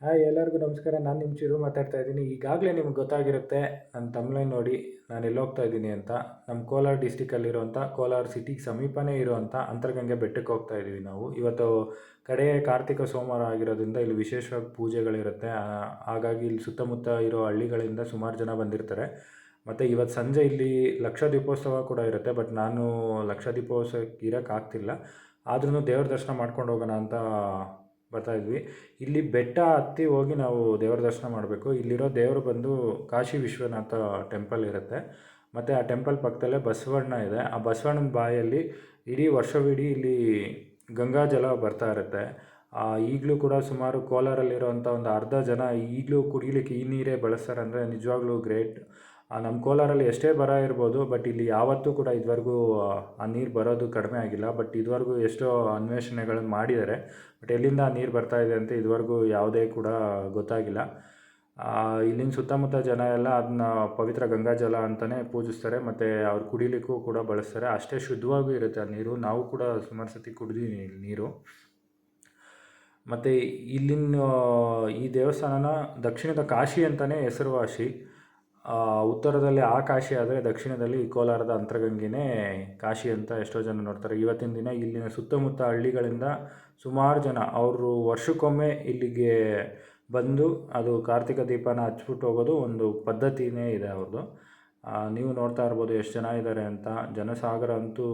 Hi, ಎಲ್ಲರಿಗೂ ನಮಸ್ಕಾರ. ನಾನು ನಿಮ್ಮ ಚಿರು ಮಾತಾಡ್ತಾ ಇದ್ದೀನಿ. ಈಗಾಗಲೇ ನಿಮ್ಗೆ ಗೊತ್ತಾಗಿರುತ್ತೆ ನನ್ನ ತಮ್ಲೈನ್ ನೋಡಿ ನಾನು ಎಲ್ಲಿ ಹೋಗ್ತಾ ಇದ್ದೀನಿ ಅಂತ. ನಮ್ಮ ಕೋಲಾರ ಡಿಸ್ಟಿಕಲ್ಲಿರುವಂಥ ಕೋಲಾರ ಸಿಟಿಗೆ ಸಮೀಪನೇ ಇರುವಂಥ ಅಂತರ್ಗಂಗೆ ಬೆಟ್ಟಕ್ಕೆ ಹೋಗ್ತಾ ಇದ್ದೀವಿ ನಾವು. ಇವತ್ತು ಕಡೆ ಕಾರ್ತಿಕ ಸೋಮವಾರ ಆಗಿರೋದ್ರಿಂದ ಇಲ್ಲಿ ವಿಶೇಷವಾಗಿ ಪೂಜೆಗಳಿರುತ್ತೆ. ಹಾಗಾಗಿ ಇಲ್ಲಿ ಸುತ್ತಮುತ್ತ ಇರೋ ಹಳ್ಳಿಗಳಿಂದ ಸುಮಾರು ಜನ ಬಂದಿರ್ತಾರೆ. ಮತ್ತು ಇವತ್ತು ಸಂಜೆ ಇಲ್ಲಿ ಲಕ್ಷ ದೀಪೋತ್ಸವ ಕೂಡ ಇರುತ್ತೆ, ಬಟ್ ನಾನು ಲಕ್ಷ ದೀಪೋತ್ಸವಕ್ಕೆ ಇರೋಕ್ಕಾಗ್ತಿಲ್ಲ ಆದ್ರೂ ದೇವ್ರ ದರ್ಶನ ಮಾಡ್ಕೊಂಡು ಹೋಗೋಣ ಅಂತ ಬರ್ತಾ ಇದ್ವಿ. ಇಲ್ಲಿ ಬೆಟ್ಟ ಹತ್ತಿ ಹೋಗಿ ನಾವು ದೇವರ ದರ್ಶನ ಮಾಡಬೇಕು. ಇಲ್ಲಿರೋ ದೇವರು ಬಂದು ಕಾಶಿ ವಿಶ್ವನಾಥ ಟೆಂಪಲ್ ಇರುತ್ತೆ. ಮತ್ತು ಆ ಟೆಂಪಲ್ ಪಕ್ಕದಲ್ಲೇ ಬಸವಣ್ಣ ಇದೆ. ಆ ಬಸವಣ್ಣನ ಬಾಯಲ್ಲಿ ಇಡೀ ವರ್ಷವಿಡೀ ಇಲ್ಲಿ ಗಂಗಾ ಜಲ ಬರ್ತಾ ಇರುತ್ತೆ. ಈಗಲೂ ಕೂಡ ಸುಮಾರು ಕೋಲಾರಲ್ಲಿರೋಂಥ ಒಂದು ಅರ್ಧ ಜನ ಈಗಲೂ ಕುಡಿಲಿಕ್ಕೆ ಈ ನೀರೇ ಬಳಸ್ತಾರೆ ಅಂದರೆ ನಿಜವಾಗ್ಲೂ ಗ್ರೇಟ್. ನಮ್ಮ ಕೋಲಾರಲ್ಲಿ ಎಷ್ಟೇ ಬರ ಇರ್ಬೋದು ಬಟ್ ಇಲ್ಲಿ ಯಾವತ್ತೂ ಕೂಡ ಇದುವರೆಗೂ, ಆ ನೀರು ಬರೋದು ಕಡಿಮೆ ಆಗಿಲ್ಲ. ಬಟ್ ಇದುವರೆಗೂ ಎಷ್ಟೋ ಅನ್ವೇಷಣೆಗಳನ್ನು ಮಾಡಿದ್ದಾರೆ ಬಟ್ ಎಲ್ಲಿಂದ ನೀರು ಬರ್ತಾ ಇದೆ ಅಂತ ಇದುವರೆಗೂ ಯಾವುದೇ ಕೂಡ ಗೊತ್ತಾಗಿಲ್ಲ. ಇಲ್ಲಿನ ಸುತ್ತಮುತ್ತ ಜನ ಎಲ್ಲ ಅದನ್ನ ಪವಿತ್ರ ಗಂಗಾ ಜಲ ಅಂತಲೇ ಪೂಜಿಸ್ತಾರೆ. ಮತ್ತು ಅವ್ರು ಕುಡಿಲಿಕ್ಕೂ ಕೂಡ ಬಳಸ್ತಾರೆ. ಅಷ್ಟೇ ಶುದ್ಧವಾಗೂ ಇರುತ್ತೆ ಆ ನೀರು. ನಾವು ಕೂಡ ಸುಮಾರು ಸತಿ ಕುಡಿದೀವಿ ನೀರು. ಮತ್ತು ಇಲ್ಲಿನ ಈ ದೇವಸ್ಥಾನನ ದಕ್ಷಿಣದ ಕಾಶಿ ಅಂತಲೇ ಹೆಸರುವಾಸಿ ಉತ್ತರದಲ್ಲಿ ಆ ಕಾಶಿ ಆದರೆ ದಕ್ಷಿಣದಲ್ಲಿ ಈ ಕೋಲಾರದ ಅಂತರಗಂಗೆನೇ ಕಾಶಿ ಅಂತ ಎಷ್ಟೋ ಜನ ನೋಡ್ತಾರೆ. ಇವತ್ತಿನ ದಿನ ಇಲ್ಲಿನ ಸುತ್ತಮುತ್ತ ಹಳ್ಳಿಗಳಿಂದ ಸುಮಾರು ಜನ ಅವರು ವರ್ಷಕ್ಕೊಮ್ಮೆ ಇಲ್ಲಿಗೆ ಬಂದು ಅದು ಕಾರ್ತಿಕ ದೀಪನ ಹಚ್ಬಿಟ್ಟು ಹೋಗೋದು ಒಂದು ಪದ್ಧತಿನೇ ಇದೆ ಅವ್ರದ್ದು ನೀವು ನೋಡ್ತಾ ಇರ್ಬೋದು ಎಷ್ಟು ಜನ ಇದ್ದಾರೆ ಅಂತ. ಜನಸಾಗರ ಅಂತೂ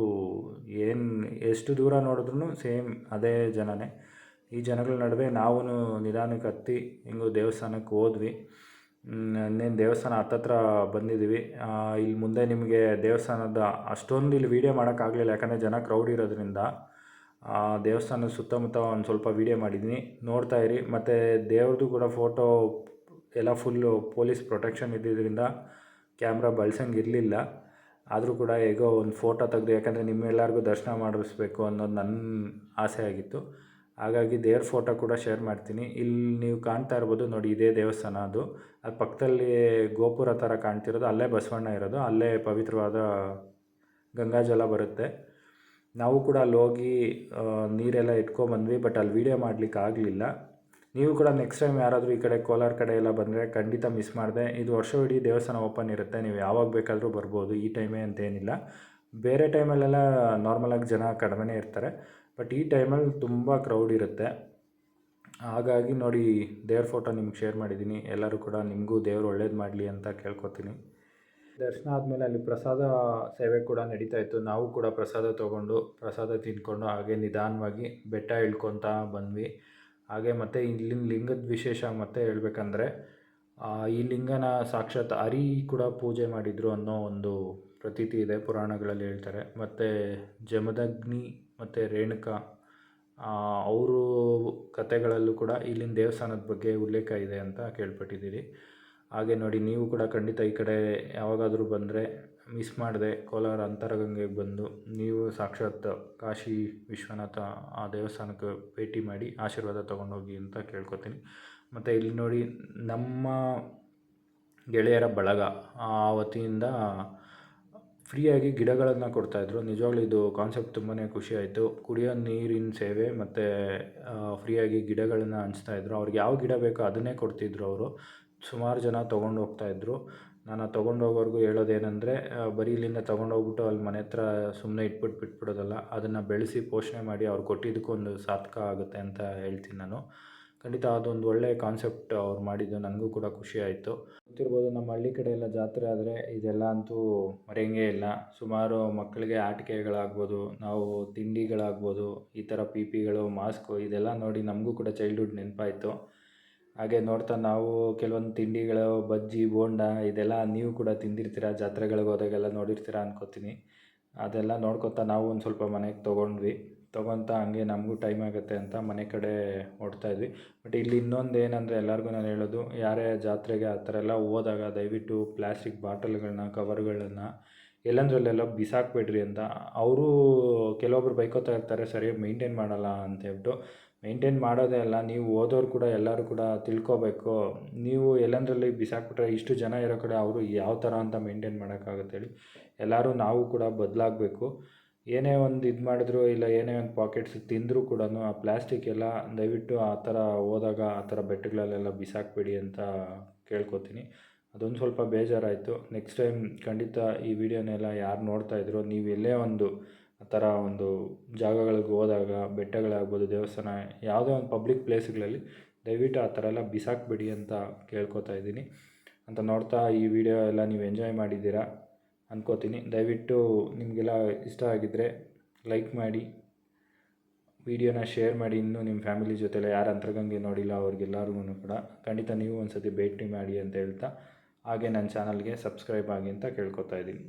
ಏನು ಎಷ್ಟು ದೂರ ನೋಡಿದ್ರೂ ಸೇಮ್ ಅದೇ ಜನನೇ. ಈ ಜನಗಳ ನಡುವೆ ನಾವು ನಿಧಾನಕ್ಕೆ ಹತ್ತಿ, ಹಿಂಗೂ ದೇವಸ್ಥಾನಕ್ಕೆ ಹೋದ್ವಿ. ಇನ್ನೇನು ದೇವಸ್ಥಾನ ಹತ್ತತ್ರ ಬಂದಿದ್ದೀವಿ. ಇಲ್ಲಿ ಮುಂದೆ ನಿಮಗೆ ದೇವಸ್ಥಾನದ ಅಷ್ಟೊಂದು ಇಲ್ಲಿ ವೀಡಿಯೋ ಮಾಡೋಕ್ಕಾಗಲಿಲ್ಲ ಯಾಕಂದರೆ ಜನ ಕ್ರೌಡ್ ಇರೋದ್ರಿಂದ. ದೇವಸ್ಥಾನದ ಸುತ್ತಮುತ್ತ ಒಂದು ಸ್ವಲ್ಪ ವೀಡಿಯೋ ಮಾಡಿದ್ದೀನಿ ನೋಡ್ತಾ ಇರಿ. ಮತ್ತು ದೇವ್ರದ್ದು ಕೂಡ ಫೋಟೋ ಎಲ್ಲ ಫುಲ್ಲು ಪೊಲೀಸ್ ಪ್ರೊಟೆಕ್ಷನ್ ಇದ್ದಿದ್ದರಿಂದ ಕ್ಯಾಮ್ರಾ ಬಳಸಂಗೆ ಇರಲಿಲ್ಲ. ಆದರೂ ಕೂಡ ಹೇಗೋ ಒಂದು ಫೋಟೋ ತೆಗೆದು, ಯಾಕಂದರೆ ನಿಮ್ಮೆಲ್ಲರಿಗೂ ದರ್ಶನ ಮಾಡಿಸ್ಬೇಕು ಅನ್ನೋದು ನನ್ನ ಆಸೆ ಆಗಿತ್ತು. ಹಾಗಾಗಿ ದೇವ್ರ ಫೋಟೋ ಕೂಡ ಶೇರ್ ಮಾಡ್ತೀನಿ. ಇಲ್ಲಿ ನೀವು ಕಾಣ್ತಾ ಇರ್ಬೋದು ನೋಡಿ, ಇದೇ ದೇವಸ್ಥಾನ ಅದು. ಅದು ಪಕ್ಕದಲ್ಲಿ ಗೋಪುರ ಥರ ಕಾಣ್ತಿರೋದು, ಅಲ್ಲೇ ಬಸವಣ್ಣ ಇರೋದು. ಅಲ್ಲೇ ಪವಿತ್ರವಾದ ಗಂಗಾಜಲ ಬರುತ್ತೆ. ನಾವು ಕೂಡ ಅಲ್ಲಿ ಹೋಗಿ ನೀರೆಲ್ಲ ಇಟ್ಕೊಂಬಂದ್ವಿ ಬಟ್ ಅಲ್ಲಿ ವೀಡಿಯೋ ಮಾಡ್ಲಿಕ್ಕೆ ಆಗಲಿಲ್ಲ. ನೀವು ಕೂಡ ನೆಕ್ಸ್ಟ್ ಟೈಮ್ ಯಾರಾದರೂ ಈ ಕಡೆ ಕೋಲಾರ ಕಡೆ ಎಲ್ಲ ಬಂದರೆ ಖಂಡಿತ ಮಿಸ್ ಮಾಡಿದೆ. ಇದು ವರ್ಷವಿಡೀ ದೇವಸ್ಥಾನ ಓಪನ್ ಇರುತ್ತೆ. ನೀವು ಯಾವಾಗ ಬೇಕಾದರೂ ಬರ್ಬೋದು, ಈ ಟೈಮೇ ಅಂತೇನಿಲ್ಲ ಬೇರೆ ಟೈಮಲ್ಲೆಲ್ಲ ನಾರ್ಮಲಾಗಿ ಜನ ಕಡಿಮೆನೇ ಇರ್ತಾರೆ. ಬಟ್ ಈ ಟೈಮಲ್ಲಿ ತುಂಬ ಕ್ರೌಡ್ ಇರುತ್ತೆ. ಹಾಗಾಗಿ ನೋಡಿ, ದೇವ್ರ ಫೋಟೋ ನಿಮ್ಗೆ ಶೇರ್ ಮಾಡಿದ್ದೀನಿ. ಎಲ್ಲರೂ ಕೂಡ ನಿಮಗೂ ದೇವ್ರು ಒಳ್ಳೇದು ಮಾಡಲಿ ಅಂತ ಕೇಳ್ಕೊತೀನಿ. ದರ್ಶನ ಆದಮೇಲೆ ಅಲ್ಲಿ ಪ್ರಸಾದ ಸೇವೆ ಕೂಡ ನಡೀತಾ ಇತ್ತು. ನಾವು ಕೂಡ ಪ್ರಸಾದ ತೊಗೊಂಡು, ಪ್ರಸಾದ ತಿಂದ್ಕೊಂಡು ಹಾಗೆ ನಿಧಾನವಾಗಿ ಬೆಟ್ಟ ಇಳ್ಕೊತಾ ಬಂದ್ವಿ. ಹಾಗೆ ಮತ್ತು ಇಲ್ಲಿನ ಲಿಂಗದ ವಿಶೇಷ ಮತ್ತೆ ಹೇಳ್ಬೇಕಂದ್ರೆ ಈ ಲಿಂಗನ ಸಾಕ್ಷಾತ್ ಅರಿ ಕೂಡ ಪೂಜೆ ಮಾಡಿದರು ಅನ್ನೋ ಒಂದು ಪ್ರತೀತಿ ಇದೆ ಪುರಾಣಗಳಲ್ಲಿ ಹೇಳ್ತಾರೆ. ಮತ್ತು ಜಮದಗ್ನಿ ಮತ್ತು ರೇಣುಕಾ ಅವರು ಕಥೆಗಳಲ್ಲೂ ಕೂಡ ಇಲ್ಲಿನ ದೇವಸ್ಥಾನದ ಬಗ್ಗೆ ಉಲ್ಲೇಖ ಇದೆ ಅಂತ ಕೇಳ್ಪಟ್ಟಿದ್ದೀರಿ. ಹಾಗೆ ನೋಡಿ, ನೀವು ಕೂಡ ಖಂಡಿತ ಈ ಕಡೆ ಯಾವಾಗಾದರೂ ಬಂದರೆ ಮಿಸ್ ಮಾಡದೆ ಕೋಲಾರ ಅಂತರಗಂಗೆಗೆ ಬಂದು ನೀವು ಸಾಕ್ಷಾತ್ ಕಾಶಿ ವಿಶ್ವನಾಥ ಆ ದೇವಸ್ಥಾನಕ್ಕೆ ಭೇಟಿ ಮಾಡಿ ಆಶೀರ್ವಾದ ತೊಗೊಂಡೋಗಿ ಅಂತ ಕೇಳ್ಕೊತೀನಿ. ಮತ್ತು ಇಲ್ಲಿ ನೋಡಿ, ನಮ್ಮ ಗೆಳೆಯರ ಬಳಗ ಆ ವತಿಯಿಂದ ಫ್ರೀಯಾಗಿ ಗಿಡಗಳನ್ನು ಕೊಡ್ತಾಯಿದ್ರು ನಿಜವಾಗ್ಲೂ ಇದು ಕಾನ್ಸೆಪ್ಟ್ ತುಂಬಾ ಖುಷಿ ಆಯಿತು. ಕುಡಿಯೋ ನೀರಿನ ಸೇವೆ ಮತ್ತು ಫ್ರೀಯಾಗಿ ಗಿಡಗಳನ್ನು ಹಂಚ್ತಾಯಿದ್ರು ಅವ್ರಿಗೆ ಯಾವ ಗಿಡ ಬೇಕೋ ಅದನ್ನೇ ಕೊಡ್ತಿದ್ರು ಅವರು. ಸುಮಾರು ಜನ ತೊಗೊಂಡು ಹೋಗ್ತಾಯಿದ್ರು ನಾನು ಆ ತೊಗೊಂಡು ಹೋಗೋರ್ಗು ಹೇಳೋದೇನೆಂದರೆ ಬರೀ ಇಲ್ಲಿಂದ ತೊಗೊಂಡೋಗ್ಬಿಟ್ಟು ಅಲ್ಲಿ ಮನೆ ಹತ್ರ ಸುಮ್ಮನೆ ಇಟ್ಬಿಟ್ಟು ಬಿಟ್ಬಿಡೋದಲ್ಲ. ಅದನ್ನು ಬೆಳೆಸಿ ಪೋಷಣೆ ಮಾಡಿ ಅವ್ರು ಕೊಟ್ಟಿದ್ದಕ್ಕೂ ಒಂದು ಸಾರ್ಥಕ ಆಗುತ್ತೆ ಅಂತ ಹೇಳ್ತೀನಿ ನಾನು. ಖಂಡಿತ ಅದೊಂದು ಒಳ್ಳೆಯ ಕಾನ್ಸೆಪ್ಟ್ ಅವ್ರು ಮಾಡಿದ್ದು. ನನಗೂ ಕೂಡ ಖುಷಿ ಆಯಿತು. ಗೊತ್ತಿರ್ಬೋದು, ನಮ್ಮ ಹಳ್ಳಿ ಕಡೆ ಎಲ್ಲ ಜಾತ್ರೆ ಆದರೆ ಇದೆಲ್ಲ ಅಂತೂ ಮರೆಯಂಗೇ ಇಲ್ಲ. ಸುಮಾರು ಮಕ್ಕಳಿಗೆ ಆಟಿಕೆಗಳಾಗ್ಬೋದು, ನಾವು ತಿಂಡಿಗಳಾಗ್ಬೋದು, ಈ ಥರ ಪಿ ಪಿಗಳು ಮಾಸ್ಕು ಇದೆಲ್ಲ ನೋಡಿ ನಮಗೂ ಕೂಡ ಚೈಲ್ಡ್ಹುಡ್ ನೆನಪಾಯಿತು. ಹಾಗೆ ನೋಡ್ತಾ ನಾವು ಕೆಲವೊಂದು ತಿಂಡಿಗಳು, ಬಜ್ಜಿ, ಬೋಂಡ ಇದೆಲ್ಲ ನೀವು ಕೂಡ ತಿಂದಿರ್ತೀರ? ಜಾತ್ರೆಗಳಿಗೆ ಹೋದಾಗೆಲ್ಲ ನೋಡಿರ್ತೀರ ಅನ್ಕೋತೀನಿ. ಅದೆಲ್ಲ ನೋಡ್ಕೊತಾ ನಾವು ಒಂದು ಸ್ವಲ್ಪ ಮನೆಗೆ ತೊಗೊಂಡ್ವಿ. ತೊಗೊತ ಹಂಗೆ ನಮಗೂ ಟೈಮ್ ಆಗುತ್ತೆ ಅಂತ ಮನೆ ಕಡೆ ಇದ್ವಿ. ಬಟ್ ಇಲ್ಲಿ ಇನ್ನೊಂದು ಏನಂದರೆ ಎಲ್ಲರಿಗೂ ನಾನು ಹೇಳೋದು, ಯಾರೇ ಜಾತ್ರೆಗೆ ಆ ಥರ ಎಲ್ಲ ಹೋದಾಗ ದಯವಿಟ್ಟು ಪ್ಲಾಸ್ಟಿಕ್ ಬಾಟಲ್ಗಳನ್ನ ಕವರ್ಗಳನ್ನು ಎಲ್ಲಂದ್ರಲ್ಲೆಲ್ಲ ಬಿಸಾಕಬೇಡ್ರಿ ಅಂತ. ಅವರು ಕೆಲವೊಬ್ರು ಬೈಕೋತಾ ಇರ್ತಾರೆ, ಸರಿಯಾಗಿ ಮೈಂಟೈನ್ ಮಾಡಲ್ಲ ಅಂತ ಹೇಳ್ಬಿಟ್ಟು. ಮೇಂಟೈನ್ ಮಾಡೋದೇ ಅಲ್ಲ, ನೀವು ಓದೋರು ಕೂಡ ಎಲ್ಲರೂ ಕೂಡ ತಿಳ್ಕೊಬೇಕು. ನೀವು ಎಲ್ಲೆಂದ್ರಲ್ಲಿ ಬಿಸಾಕ್ಬಿಟ್ರೆ ಇಷ್ಟು ಜನ ಇರೋ ಕಡೆ ಅವರು ಯಾವ ಥರ ಅಂತ ಮೇಂಟೈನ್ ಹೇಳಿ. ಎಲ್ಲರೂ ನಾವು ಕೂಡ ಬದಲಾಗಬೇಕು. ಏನೇ ಒಂದು ಇದು ಮಾಡಿದ್ರು ಇಲ್ಲ ಏನೇ ಒಂದು ಪಾಕೆಟ್ಸ್ ತಿಂದರೂ ಕೂಡ ಆ ಪ್ಲಾಸ್ಟಿಕ್ ಎಲ್ಲ ದಯವಿಟ್ಟು ಆ ಥರ ಹೋದಾಗ ಆ ಥರ ಬೆಟ್ಟಗಳಲ್ಲೆಲ್ಲ ಬಿಸಾಕಬೇಡಿ ಅಂತ ಕೇಳ್ಕೊತೀನಿ. ಅದೊಂದು ಸ್ವಲ್ಪ ಬೇಜಾರಾಯಿತು. ನೆಕ್ಸ್ಟ್ ಟೈಮ್ ಖಂಡಿತ ಈ ವಿಡಿಯೋನೆಲ್ಲ ಯಾರು ನೋಡ್ತಾಯಿದ್ರು ನೀವು ಎಲ್ಲೇ ಒಂದು ಆ ಥರ ಒಂದು ಜಾಗಗಳಿಗೆ ಹೋದಾಗ, ಬೆಟ್ಟಗಳಾಗ್ಬೋದು, ದೇವಸ್ಥಾನ, ಯಾವುದೇ ಒಂದು ಪಬ್ಲಿಕ್ ಪ್ಲೇಸ್ಗಳಲ್ಲಿ ದಯವಿಟ್ಟು ಆ ಥರ ಎಲ್ಲ ಬಿಸಾಕಬೇಡಿ ಅಂತ ಕೇಳ್ಕೊತಾ ಇದ್ದೀನಿ. ಅಂತ ನೋಡ್ತಾ ಈ ವಿಡಿಯೋ ಎಲ್ಲ ನೀವು ಎಂಜಾಯ್ ಮಾಡಿದ್ದೀರಾ ಅಂದ್ಕೋತೀನಿ ದಯವಿಟ್ಟು ನಿಮಗೆಲ್ಲ ಇಷ್ಟ ಆಗಿದ್ದರೆ ಲೈಕ್ ಮಾಡಿ ವಿಡಿಯೋನ ಶೇರ್ ಮಾಡಿ. ಇನ್ನೂ ನಿಮ್ಮ ಫ್ಯಾಮಿಲಿ ಜೊತೆಲ್ಲ ಯಾರು ಅಂತರ್ಗಂಗೆ ನೋಡಿಲ್ಲ ಅವ್ರಿಗೆಲ್ಲರಿಗೂ ಕೂಡ ಖಂಡಿತ ನೀವು ಒಂದು ಸತಿ ಭೇಟಿ ಮಾಡಿ ಅಂತ ಹೇಳ್ತಾ, ಹಾಗೆ ನನ್ನ ಚಾನಲ್ಗೆ ಸಬ್ಸ್ಕ್ರೈಬ್ ಆಗಿ ಅಂತ ಕೇಳ್ಕೊತಾ ಇದ್ದೀನಿ.